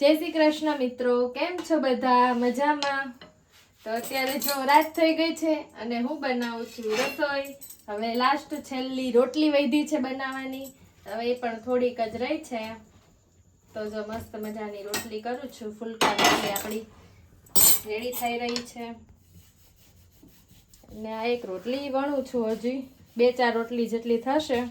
જય શ્રી કૃષ્ણ મિત્રો, કેમ છો બધા? મજામાં? તો અત્યારે જો રાત થઈ ગઈ છે અને હું બનાવું છું રસોઈ. હવે લાસ્ટ છેલ્લી રોટલી વૈધી છે બનાવવાની. હવે એ પણ થોડીક જ રહી છે. તો જો મસ્ત મજાની રોટલી કરું છું. ફુલકા રોટલી આપણી રેડી થઈ રહી છે. ને આ એક રોટલી વણું છું હજી. બે ચાર રોટલી જેટલી થશે.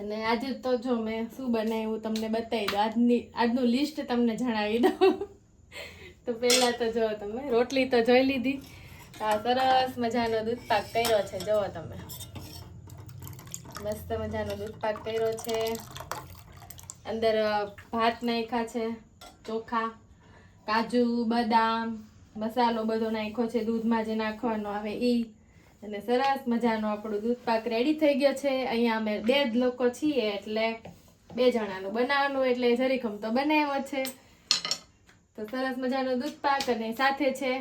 અને આજે તો જો મેં શું બનાવ્યું તમને બતાવી દઉં. આજની, આજનું લિસ્ટ તમને જણાવી દઉં. તો પહેલાં તો જો તમે, રોટલી તો જોઈ લીધી. આ સરસ મજાનો દૂધ પાક કર્યો છે જુઓ તમે. મસ્ત મજાનો દૂધ પાક કર્યો છે. અંદર ભાત નાખ્યા છે, ચોખા, કાજુ, બદામ, મસાલો બધો નાખ્યો છે દૂધમાં જે નાખવાનો આવે ઈ. અને સરસ મજાનો આપણું દૂધ પાક રેડી થઈ ગયો છે. અહીંયા અમે બે જ લોકો છીએ એટલે બે જણાનું બનાવવાનું એટલે જરીખમ તો બનાવ્યો છે. તો સરસ મજાનો દૂધ પાક અને સાથે છે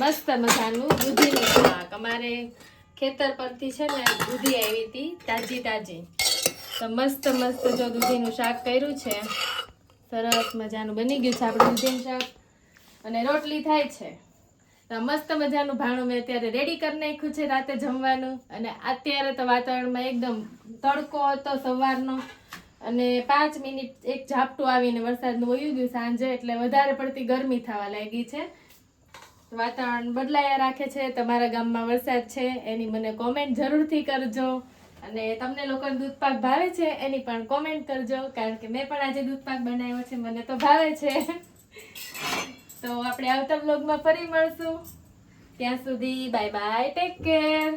મસ્ત મજાનું દૂધીનું પાક અમારે ખેતર પરથી છે ને દૂધી આવી હતી તાજી તાજી. તો મસ્ત મસ્ત જો દૂધીનું શાક કર્યું છે. સરસ મજાનું બની ગયું છે આપણું દૂધીનું શાક. અને રોટલી થાય છે. મસ્ત મજાનું ભાણું મેં અત્યારે રેડી કરી નાખ્યું છે રાતે જમવાનું. અને અત્યારે તો વાતાવરણમાં એકદમ તડકો હતો સવારનો. અને પાંચ મિનિટ એક ઝાપટું આવીને વરસાદનું વયું ગયું સાંજે, એટલે વધારે પડતી ગરમી થવા લાગી છે. વાતાવરણ બદલાયા રાખે છે. તમારા ગામમાં વરસાદ છે, એની મને કોમેન્ટ જરૂરથી કરજો. અને તમને લોકોને દૂધપાક ભાવે છે, એની પણ કોમેન્ટ કરજો. કારણ કે મેં પણ આજે દૂધપાક બનાવ્યો છે, મને તો ભાવે છે. તો આપણે આવતા બ્લોગમાં ફરી મળશું. ત્યાં સુધી બાય બાય ટેક કેર